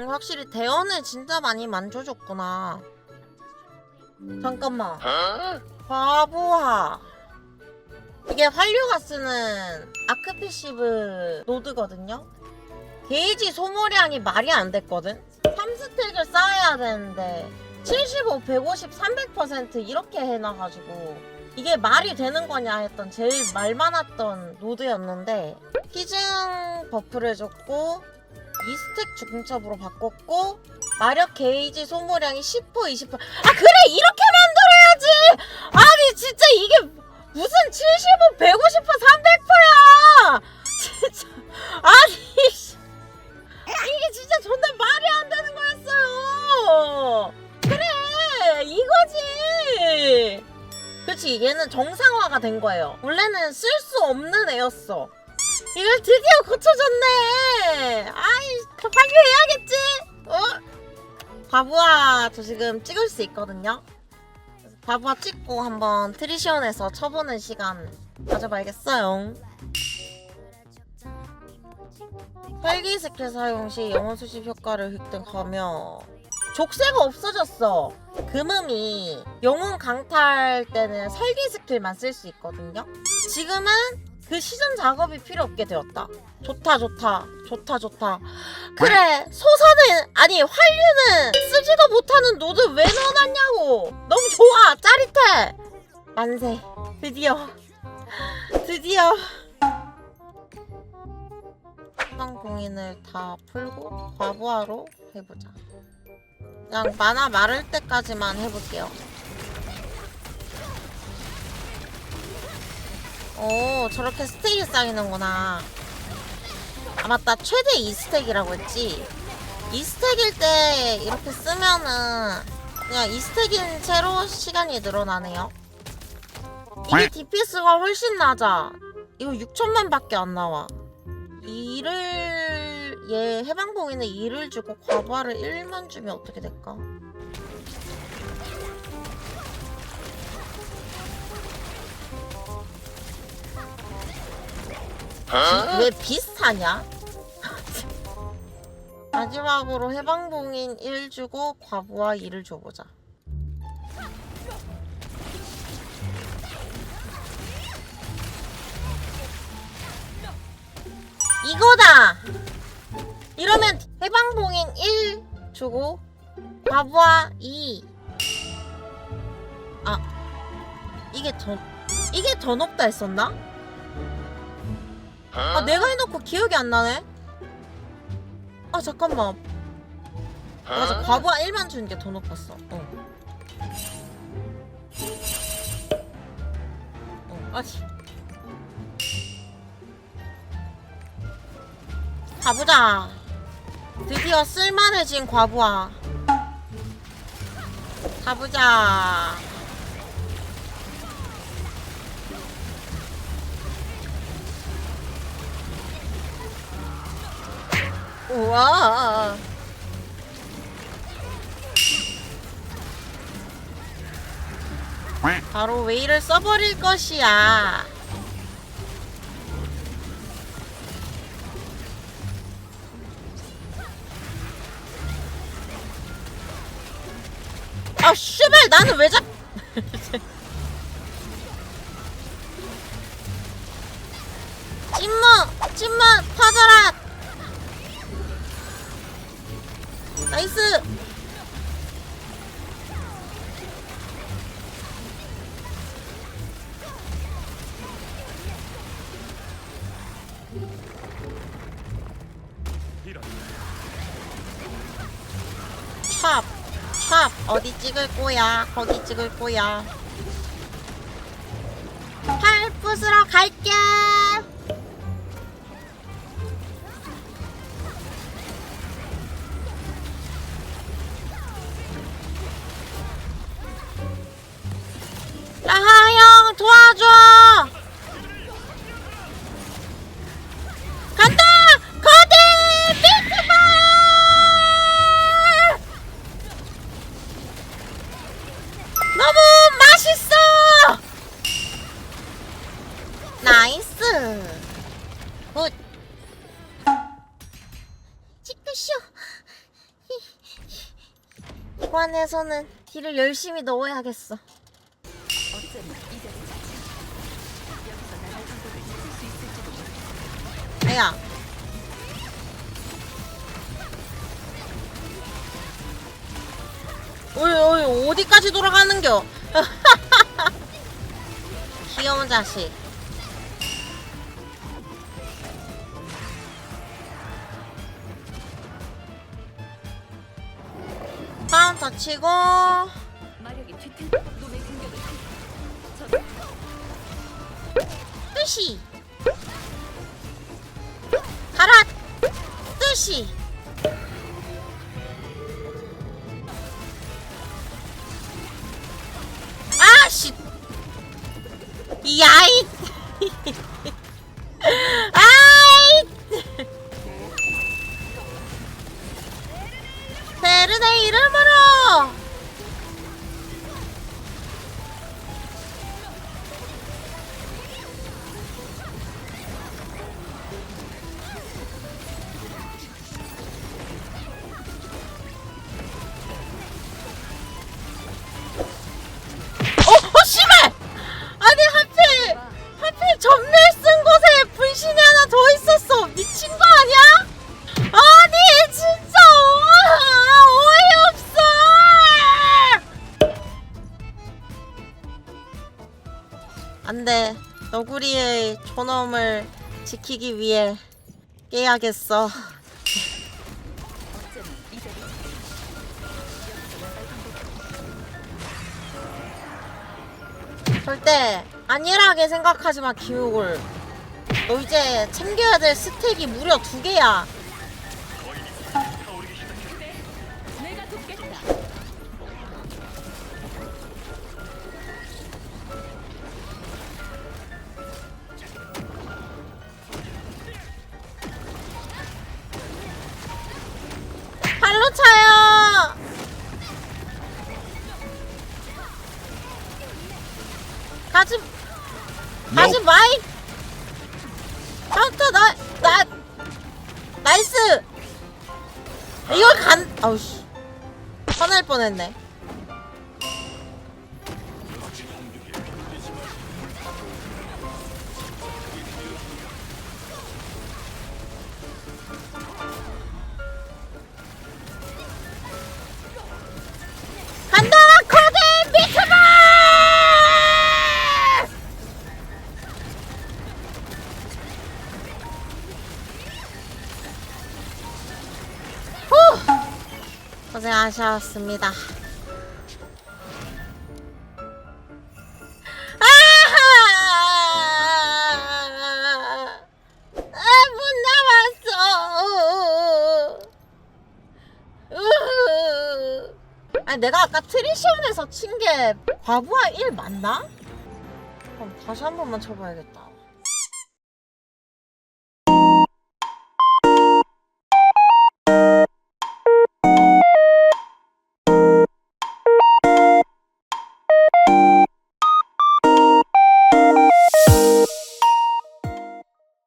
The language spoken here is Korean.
음, 확실히 대원을 진짜 많이 만져줬구나. 잠깐만. 바보야. 이게 활류가 쓰는 아크피시브 노드거든요. 게이지 소모량이 말이 안 됐거든. 3스택을 쌓아야 되는데 75, 150, 300% 이렇게 해놔가지고 이게 말이 되는 거냐 했던 제일 말 많았던 노드였는데 희증 버프를 줬고 2스택 중첩으로 바꿨고 마력 게이지 소모량이 10% 20%. 아 그래 이렇게 만들어야지. 아니 진짜 이게 무슨 75, 150%, 300%야. 진짜 아니 씨. 이게 진짜 존나 말이 안 되는 거였어요. 그래 이거지. 그렇지 얘는 정상화가 된 거예요. 원래는 쓸 수 없는 애였어. 이걸 드디어 고쳐줬네. 아이 활용해야겠지. 어? 바보야 저 지금 찍을 수 있거든요. 바보야 찍고 한번 트리시온에서 쳐보는 시간 가져봐야겠어요. 헬기 스킬 사용 시 영혼 수집 효과를 획득하며 족쇄가 없어졌어. 금음이 영혼 강탈 때는 설계 스킬만 쓸 수 있거든요. 지금은 그 시전 작업이 필요 없게 되었다. 좋다 좋다 좋다 좋다. 그래 소사는 아니 활류는 쓰지도 못하는 노드 왜 넣어놨냐고. 너무 좋아 짜릿해. 만세 드디어 드디어 해방 공인을 다 풀고 과부하로 해보자. 그냥 만화 마를 때까지만 해볼게요. 오, 저렇게 스택이 쌓이는구나. 아, 맞다. 최대 2스택이라고 했지. 2스택일 때 이렇게 쓰면은 그냥 2스택인 채로 시간이 늘어나네요. 이게 DPS가 훨씬 낮아. 이거 6천만 밖에 안 나와. 2를 얘 해방봉인에 2를 주고 과부하를 1만 주면 어떻게 될까? 왜 비슷하냐? 마지막으로 해방봉인 1 주고 과부하 2를 줘보자. 이거다! 이러면 해방봉인 1 주고 과부하 2 아, 이게 더, 이게 더 높다 했었나? 아, 내가 해놓고 기억이 안 나네? 아, 잠깐만. 맞아, 과부하 1만 주는 게 더 높았어. 어. 어, 아니. 가보자. 드디어 쓸만해진 과부하. 가보자. 우와. 바로 웨이를 써버릴 것이야. 아, 씨발, 나는 왜 잡... 찐무! 찐무! 터져라! 나이스! 찹! 찹! 어디 찍을 거야? 거기 찍을 거야. 팔 부스러 갈게! 이관에서는 딜을 열심히 넣어야겠어. 아야. 어이 어이 어디까지 돌아가는겨? 귀여운 자식. 치고 뒤틀 놈의 공격을 뜻이 가라. 뜻이 너구리의 존엄을 지키기 위해 깨야겠어. 절대 안일하게 생각하지 마 기욱을 너 이제 챙겨야 될 스택이 무려 두 개야 가지 가지 마이 카운터 나나 나이스! 이걸 간 아우 씨. 화날 뻔했네 고생하셨습니다 으흐. 아니 내가 아까 트리시온에서 친 게 과부하 1 맞나? 그럼 다시 한 번만 쳐봐야겠다